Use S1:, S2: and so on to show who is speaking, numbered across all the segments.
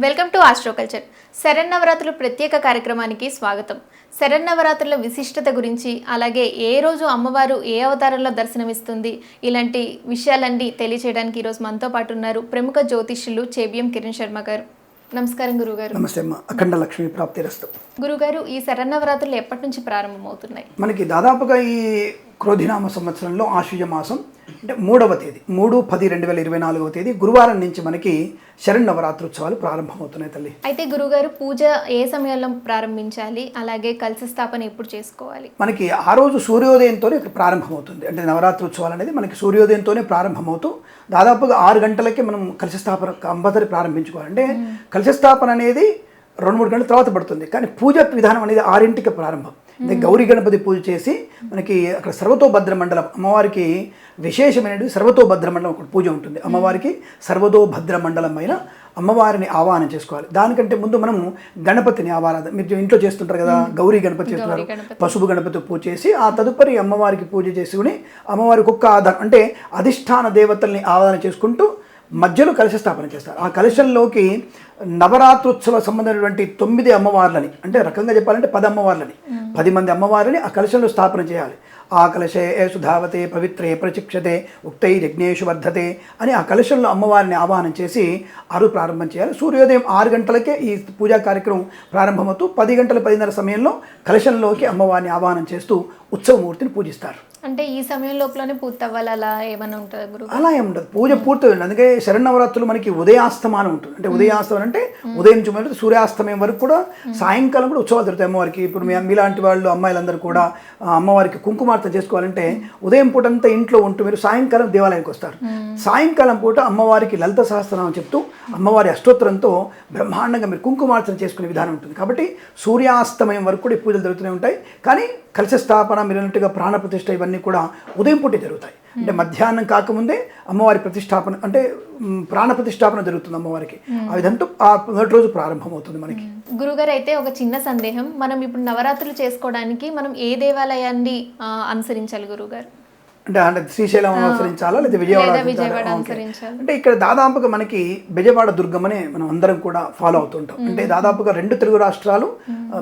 S1: Welcome to ఆస్ట్రోకల్చర్. శరన్నవరాత్రులు ప్రత్యేక కార్యక్రమానికి స్వాగతం. శరన్నవరాత్రుల విశిష్టత గురించి అలాగే ఏ రోజు అమ్మవారు ఏ అవతారంలో దర్శనమిస్తుంది ఇలాంటి విషయాలన్నీ తెలియచేయడానికి ఈరోజు మనతో పాటు ఉన్నారు ప్రముఖ జ్యోతిష్యులు చేబియం కిరణ్ శర్మ గారు. నమస్కారం గురుగారు.
S2: నమస్తే అఖండ లక్ష్మి ప్రాప్తిరస్తు
S1: గురుగారు ఈ శరన్నవరాత్రులు ఎప్పటి నుంచి ప్రారంభమవుతున్నాయి?
S2: మనకి దాదాపుగా ఈ క్రోధినామ సంవత్సరంలో ఆశ్వజ మాసం అంటే మూడవ తేదీ మూడు పది రెండు వేల ఇరవై నాలుగవ తేదీ గురువారం నుంచి మనకి శరణవరాత్రోత్సవాలు ప్రారంభమవుతున్నాయి తల్లి.
S1: అయితే గురుగారు పూజ ఏ సమయంలో ప్రారంభించాలి? అలాగే కలశ స్థాపన ఎప్పుడు చేసుకోవాలి?
S2: మనకి ఆ రోజు సూర్యోదయంతోనే ఇక్కడ ప్రారంభమవుతుంది. అంటే నవరాత్రోత్సవాలు అనేది మనకి సూర్యోదయంతోనే ప్రారంభమవుతూ దాదాపుగా ఆరు గంటలకే మనం కలశ స్థాపన కంపల్సరీ ప్రారంభించుకోవాలి. అంటే కలశ స్థాపన అనేది రెండు మూడు గంటల తర్వాత పడుతుంది. కానీ పూజ విధానం అనేది ఆరింటికి ప్రారంభం. అంటే గౌరీ గణపతి పూజ చేసి మనకి అక్కడ సర్వతోభద్ర మండలం అమ్మవారికి విశేషమైనటువంటి సర్వతోభద్ర మండలం ఒక పూజ ఉంటుంది. అమ్మవారికి సర్వతోభద్ర మండలం పైన అమ్మవారిని ఆవాహనం చేసుకోవాలి. దానికంటే ముందు మనం గణపతిని ఆవారాధన మీరు ఇంట్లో చేస్తుంటారు కదా గౌరీ గణపతి చేస్తున్నారు. పసుపు గణపతి పూజ చేసి ఆ తదుపరి అమ్మవారికి పూజ చేసుకుని అమ్మవారికి ఒక్క ఆధారం అంటే అధిష్టాన దేవతల్ని ఆరాధన చేసుకుంటూ మధ్యలో కలశ స్థాపన చేస్తారు. ఆ కలశంలోకి నవరాత్రోత్సవ సంబంధమైనటువంటి తొమ్మిది అమ్మవార్లని అంటే రకంగా చెప్పాలంటే పది అమ్మవార్లని పది మంది అమ్మవారిని ఆ కలశంలో స్థాపన చేయాలి. ఆ కలశే ఏ సుధావతే పవిత్రే ప్రచిక్షతే ఉక్తై యజ్ఞేషు వర్ధతే అని ఆ కలశంలో అమ్మవారిని ఆవాహనం చేసి ఆరు ప్రారంభం చేయాలి. సూర్యోదయం ఆరు గంటలకే ఈ పూజా కార్యక్రమం ప్రారంభమవుతూ పది గంటల పదిన్నర సమయంలో కలశంలోకి అమ్మవారిని ఆవాహనం చేస్తూ ఉత్సవమూర్తిని పూజిస్తారు.
S1: అంటే ఈ సమయం లోపలనే పూర్తవ్వాలి అలా ఏమైనా ఉంటుందా గురు?
S2: అలా ఏం ఉండదు. పూజ పూర్తయింది అందుకే శరణవరాత్రులు మనకి ఉదయాస్తమానం ఉంటుంది. అంటే ఉదయాస్తమనం అంటే ఉదయం నుంచి మొదలు సూర్యాస్తమయం వరకు కూడా సాయంకాలం కూడా ఉత్సవాలు జరుగుతాయి అమ్మవారికి. ఇప్పుడు మీలాంటి వాళ్ళు అమ్మాయిలందరూ కూడా అమ్మవారికి కుంకుమార్తన చేసుకోవాలంటే ఉదయం పూట అంతా ఇంట్లో ఉంటూ మీరు సాయంకాలం దేవాలయానికి వస్తారు. సాయంకాలం పూట అమ్మవారికి లలిత సహస్రనామం చెప్తూ అమ్మవారి అష్టోత్తరంతో బ్రహ్మాండంగా మీరు కుంకుమార్చన చేసుకునే విధానం ఉంటుంది. కాబట్టి సూర్యాస్తమయం వరకు కూడా ఈ పూజలు జరుగుతూనే ఉంటాయి. కానీ కలశ స్థాపన మీరు అన్నట్టుగా ప్రాణ ప్రతిష్ఠ ఇవన్నీ కూడా ఉదయం పూటే జరుగుతాయి. అంటే మధ్యాహ్నం కాకముందే అమ్మవారి ప్రతిష్టాపన అంటే ప్రాణ ప్రతిష్టాపన జరుగుతుంది అమ్మవారికి. ఆ విధంతో ఆ మొదటి రోజు ప్రారంభమవుతుంది మనకి.
S1: గురుగారు అయితే ఒక చిన్న సందేహం. మనం ఇప్పుడు నవరాత్రులు చేసుకోవడానికి మనం ఏ దేవాలయాన్ని అనుసరించాలి గురుగారు?
S2: అంటే అంటే శ్రీశైలం అనుసరించాలా లేదా విజయవాడ. అంటే ఇక్కడ దాదాపుగా మనకి బెజవాడ దుర్గమనే మనం అందరం కూడా ఫాలో అవుతుంటాం. అంటే దాదాపుగా రెండు తెలుగు రాష్ట్రాలు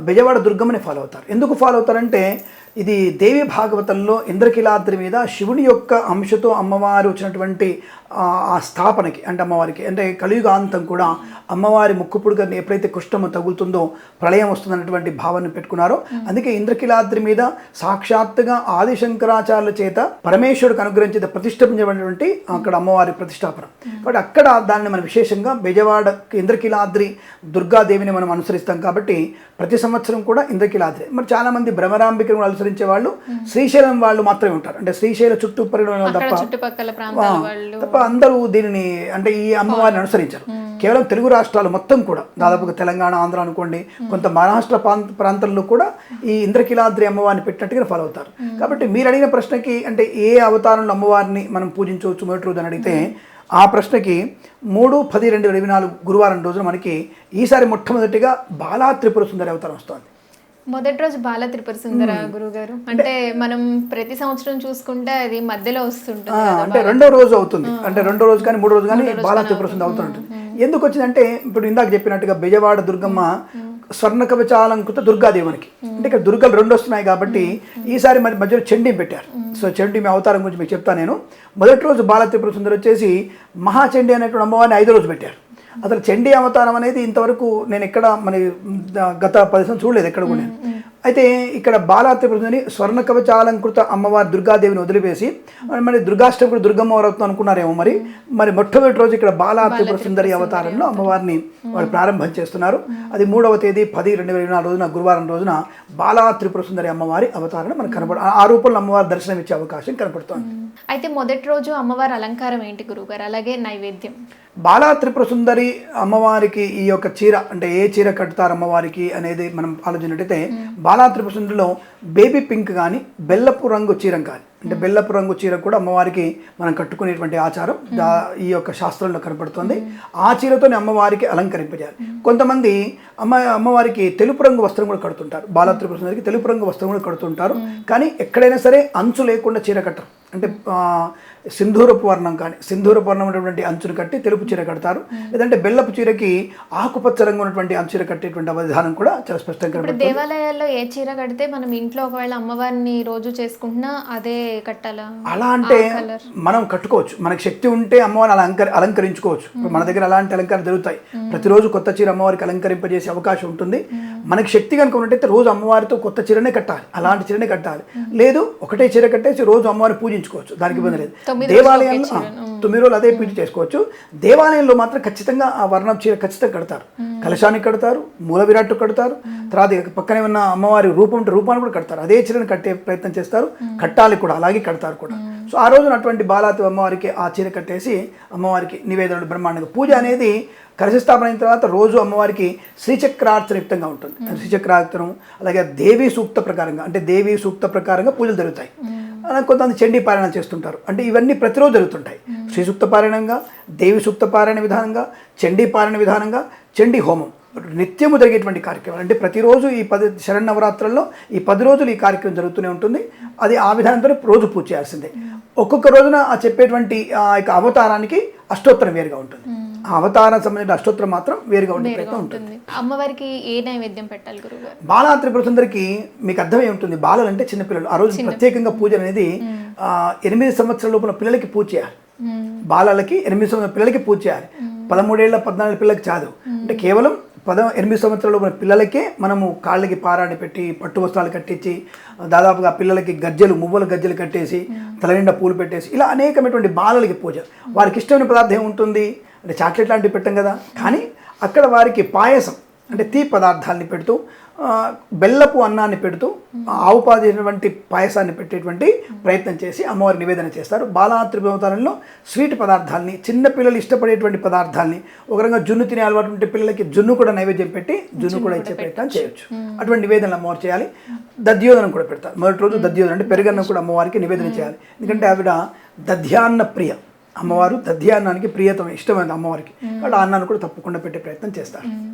S2: బెజవాడ దుర్గమనే ఫాలో అవుతారు. ఎందుకు ఫాలో అవుతారంటే ఇది దేవి భాగవతంలో ఇంద్రకిలాద్రి మీద శివుని యొక్క అంశతో అమ్మవారు వచ్చినటువంటి ఆ స్థాపనకి అంటే అమ్మవారికి అంటే కలియుగాంతం కూడా అమ్మవారి ముక్కుపుడుగా ఎప్పుడైతే కుష్టము తగులుతుందో ప్రళయం వస్తుందన్నటువంటి భావాన్ని పెట్టుకున్నారో అందుకే ఇంద్రకిలాద్రి మీద సాక్షాత్తుగా ఆదిశంకరాచార్యుల చేత పరమేశ్వరుడికి అనుగ్రహించేది ప్రతిష్ఠించబడినటువంటి అక్కడ అమ్మవారి ప్రతిష్టాపన. కాబట్టి అక్కడ దాన్ని మనం విశేషంగా బెజవాడ ఇంద్రకిలాద్రి దుర్గాదేవిని మనం అనుసరిస్తాం కాబట్టి ప్రతి సంవత్సరం కూడా ఇంద్రకిలాద్రి. మరి చాలా మంది భ్రమరాంబికను అనుసరించే వాళ్ళు శ్రీశైలం వాళ్ళు మాత్రమే ఉంటారు. అంటే శ్రీశైల చుట్టూ పరిణామం తప్ప
S1: ప్రాంతాల
S2: తప్ప అందరూ దీనిని అంటే ఈ అమ్మవారిని అనుసరించారు. కేవలం తెలుగు రాష్ట్రాలు మొత్తం కూడా దాదాపుగా తెలంగాణ ఆంధ్ర అనుకోండి కొంత మహారాష్ట్ర ప్రాంత ప్రాంతాల్లో కూడా ఈ ఇంద్రకిలాద్రి అమ్మవారిని పెట్టినట్టుగా ఫాలో అవుతారు. కాబట్టి మీరు అడిగిన ప్రశ్నకి అంటే ఏ అవతారంలో అమ్మవారిని మనం పూజించవచ్చు మొదటి రోజు అని అడిగితే ఆ ప్రశ్నకి మూడు పది రెండు ఇరవై నాలుగు గురువారం రోజున మనకి ఈసారి మొట్టమొదటిగా బాలా త్రిపుర సుందరి అవతారం వస్తుంది.
S1: మొదటి రోజు బాల త్రిపుర సుందర గురుగారు అంటే మనం ప్రతి సంవత్సరం చూసుకుంటే అది మధ్యలో వస్తుంటుంది.
S2: అంటే రెండో రోజు అవుతుంది. అంటే రెండో రోజు కానీ మూడో రోజు కానీ బాలా త్రిపురసుంది అవుతుంటుంది. ఎందుకు వచ్చిందంటే ఇప్పుడు ఇందాక చెప్పినట్టుగా బెజవాడ దుర్గమ్మ స్వర్ణ కవచాలంకృత దుర్గాదేవి మనకి అంటే ఇక్కడ దుర్గలు రెండు వస్తున్నాయి కాబట్టి ఈసారి మరి మధ్యలో చండీ పెట్టారు. సో చండీ మీ అవతారం గురించి మీకు చెప్తాను నేను. మొదటి రోజు బాల త్రిపుర సుందరి వచ్చేసి మహాచండీ అనేటువంటి అమ్మవారిని ఐదో రోజు పెట్టారు. అసలు చండీ అవతారం అనేది ఇంతవరకు నేను ఎక్కడ మన గత పది సంవత్సరం చూడలేదు ఎక్కడ కూడా. నేను అయితే ఇక్కడ బాలా త్రిపురని స్వర్ణ కవచాలంకృత అమ్మవారి దుర్గాదేవిని వదిలివేసి మరి మరి దుర్గాష్టమి దుర్గమ్మ అవుతుంది అనుకున్నారేమో మరి. మరి మొట్టమొదటి రోజు ఇక్కడ బాలా త్రిపుర సుందరి అవతారంలో అమ్మవారిని వాళ్ళు ప్రారంభం చేస్తున్నారు. అది మూడవ తేదీ పది రెండు వేల ఇరవై నాలుగు రోజున గురువారం రోజున బాలా త్రిపుర సుందరి అమ్మవారి అవతారం మనకు కనపడ ఆ రూపంలో అమ్మవారి దర్శనం ఇచ్చే అవకాశం కనపడుతోంది.
S1: అయితే మొదటి రోజు అమ్మవారి అలంకారం ఏంటి గురుగారు అలాగే నైవేద్యం.
S2: బాలా త్రిపుర సుందరి అమ్మవారికి ఈ యొక్క చీర అంటే ఏ చీర కట్టుతారు అమ్మవారికి అనేది మనం ఆలోచించినట్టయితే బాలా త్రిపుర సుందరిలో బేబీ పింక్ కానీ బెల్లపు రంగు చీర కానీ అంటే బెల్లపు రంగు చీర కూడా అమ్మవారికి మనం కట్టుకునేటువంటి ఆచారం. దా- ఈ యొక్క శాస్త్రంలో కనపడుతుంది. ఆ చీరతోనే అమ్మవారికి అలంకరింపజేయాలి. కొంతమంది అమ్మ అమ్మవారికి తెలుపు రంగు వస్త్రం కూడా కడుతుంటారు. బాలా త్రిపుర సుందరికి తెలుపు రంగు వస్త్రం కూడా కడుతుంటారు. కానీ ఎక్కడైనా సరే అంచు లేకుండా చీర కట్టరు. అంటే సింధూరపు వర్ణం కానీ సింధూరపు వర్ణం ఉన్నటువంటి అంచును కట్టి తెలుపు చీర కడతారు. లేదంటే బెల్లపు చీరకి ఆకుపచ్చ రంగు ఉన్నటువంటి అంచుర కట్టేటువంటి విధానం కూడా చాలా స్పష్టంగా
S1: దేవాలయాల్లో ఏ చీర కడితే మనం ఇంట్లో ఒకవేళ అమ్మవారిని రోజు చేసుకుంటున్నా అదే కట్టాలా?
S2: అలా అంటే. మనం కట్టుకోవచ్చు. మనకి శక్తి ఉంటే అమ్మవారిని అలంకరి అలంకరించుకోవచ్చు. మన దగ్గర అలాంటి అలంకారం జరుగుతాయి. ప్రతిరోజు కొత్త చీర అమ్మవారికి అలంకరింపజేసే అవకాశం ఉంటుంది. మనకి శక్తి కనుక ఉన్నట్టయితే రోజు అమ్మవారితో కొత్త చీరనే కట్టాలి. అలాంటి చీరనే కట్టాలి. లేదు ఒకటే చీర కట్టేసి రోజు అమ్మవారిని పూజించుకోవచ్చు. దానికి ఇబ్బంది లేదు.
S1: తొమ్మిది రోజులు ఒకే
S2: దేవాలయంలో ఆ,
S1: చీర.
S2: తొమ్మిది రోజులు అదే పూజ చేసుకోవచ్చు. దేవాలయంలో మాత్రం ఖచ్చితంగా ఆ వర్ణం చీర ఖచ్చితంగా కడతారు. కలశానికి కడతారు మూల విరాట్టు కడతారు తర్వాత పక్కనే ఉన్న అమ్మవారి రూపం ఉంటే రూపాన్ని కూడా కడతారు. అదే చీరను కట్టే ప్రయత్నం చేస్తారు కట్టాలి కూడా అలాగే కడతారు కూడా. సో ఆ రోజున అటువంటి బాలాతి అమ్మవారికి ఆ చీర కట్టేసి అమ్మవారికి నివేదనలు బ్రహ్మాండంగా. పూజ అనేది కలశ స్థాపన అయిన తర్వాత రోజు అమ్మవారికి శ్రీచక్రార్చనయుక్తంగా ఉంటుంది. శ్రీచక్రార్చనం అలాగే దేవీ సూక్త ప్రకారంగా అంటే దేవీ సూక్త ప్రకారంగా పూజలు జరుగుతాయి. కొంతమంది చండీ పారాయణ చేస్తుంటారు. అంటే ఇవన్నీ ప్రతిరోజు జరుగుతుంటాయి. శ్రీ సూక్త పారాయణంగా దేవి సూక్త పారాయణ విధానంగా చండీ పారాయణ విధానంగా చండీ హోమం. నిత్యము జరిగేటువంటి కార్యక్రమాలు. అంటే ప్రతిరోజు ఈ పది శరణవరాత్రుల్లో ఈ పది రోజులు ఈ కార్యక్రమం జరుగుతూనే ఉంటుంది. అది ఆ విధానంతో రోజు పూజ చేయాల్సిందే. ఒక్కొక్క రోజున ఆ చెప్పేటువంటి ఆ యొక్క అవతారానికి అష్టోత్తరం వేరుగా ఉంటుంది. అవతారం సంబంధించిన అష్టోత్తరం మాత్రం వేరుగా ఉండే ప్రయత్నం ఉంటుంది.
S1: అమ్మవారికి ఏ నైవేద్యం పెట్టాలి గురుగారు?
S2: బాలా త్రిపుర సుందరికి మీకు అర్థమై ఉంటుంది. బాలలు అంటే చిన్నపిల్లలు. ఆ రోజు ప్రత్యేకంగా పూజ అనేది ఎనిమిది సంవత్సరాల లోపల పిల్లలకి పూజ చేయాలి. బాలలకి ఎనిమిది సంవత్సరాల పిల్లలకి పూజ చేయాలి. పదమూడేళ్ళ పద్నాలుగు పిల్లలకి చాలు. అంటే కేవలం పద ఎనిమిది సంవత్సరాల లోపల పిల్లలకే మనము కాళ్ళకి పారాన్ని పెట్టి పట్టు వస్త్రాలు కట్టించి దాదాపుగా పిల్లలకి గజ్జలు మువ్వల గజ్జలు కట్టేసి తల నిండా పూలు పెట్టేసి ఇలా అనేకమైనటువంటి బాలలకి పూజ. వారికి ఇష్టమైన పదార్థం ఏముంటుంది? అంటే చాక్లెట్ లాంటివి పెట్టం కదా. కానీ అక్కడ వారికి పాయసం అంటే తీ పదార్థాలని పెడుతూ బెల్లపు అన్నాన్ని పెడుతూ ఆవు పాదినటువంటి పాయసాన్ని పెట్టేటువంటి ప్రయత్నం చేసి అమ్మవారి నివేదన చేస్తారు. బాలాత్రిభవతారంలో స్వీట్ పదార్థాలని చిన్న పిల్లలు ఇష్టపడేటువంటి పదార్థాలని ఒక రకంగా జున్ను తినే అలవాటు పిల్లలకి జున్ను కూడా నైవేద్యం పెట్టి జున్ను కూడా ఇచ్చే ప్రయత్నం చేయొచ్చు. అటువంటి నివేదనలు అమ్మవారు చేయాలి. దధ్యోదనం కూడా పెడతారు. మొదటి రోజు దధ్యోదనం అంటే పెరుగన్నం కూడా అమ్మవారికి నివేదన చేయాలి. ఎందుకంటే ఆవిడ దధ్యాన్న ప్రియ అమ్మవారు దధ్యాన్నానికి ప్రియతమ ఇష్టమైన అమ్మవారికి. ఆ అన్నాన్ని కూడా తప్పకుండా పెట్టే ప్రయత్నం చేస్తారు.